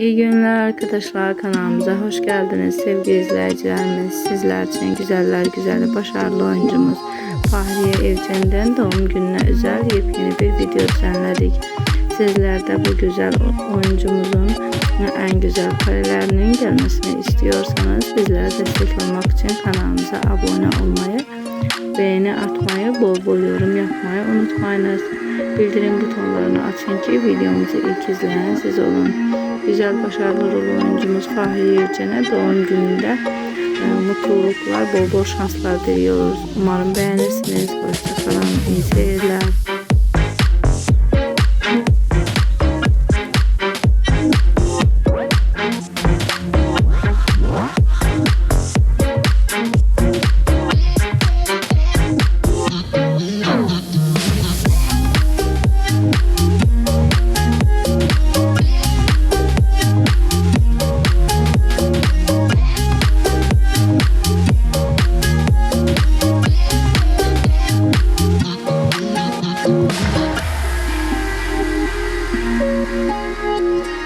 İyi günler arkadaşlar kanalımıza hoş geldiniz sevgili izleyicilerimiz. Sizler için güzeller güzeli başarılı oyuncumuz Fahriye Evcen'den doğum gününe özel yepyeni bir video düzenledik. Sizler de bu güzel oyuncumuzun en güzel karelerinin gelmesini istiyorsanız bizlere destek olmak için kanalımıza abone olmayı, beğeni atmayı, bol bol yorum yapmayı unutmayınız. Bildirim butonlarını açın ki videomuzu ilk izleyen siz olun. Güzel başarılı rol oyuncumuz Fahriye Evcen'e doğum gününde e, mutluluklar, bol bol şanslar diliyoruz. Umarım beğenirsiniz. Hoşçakalın. İyi seyirler. Música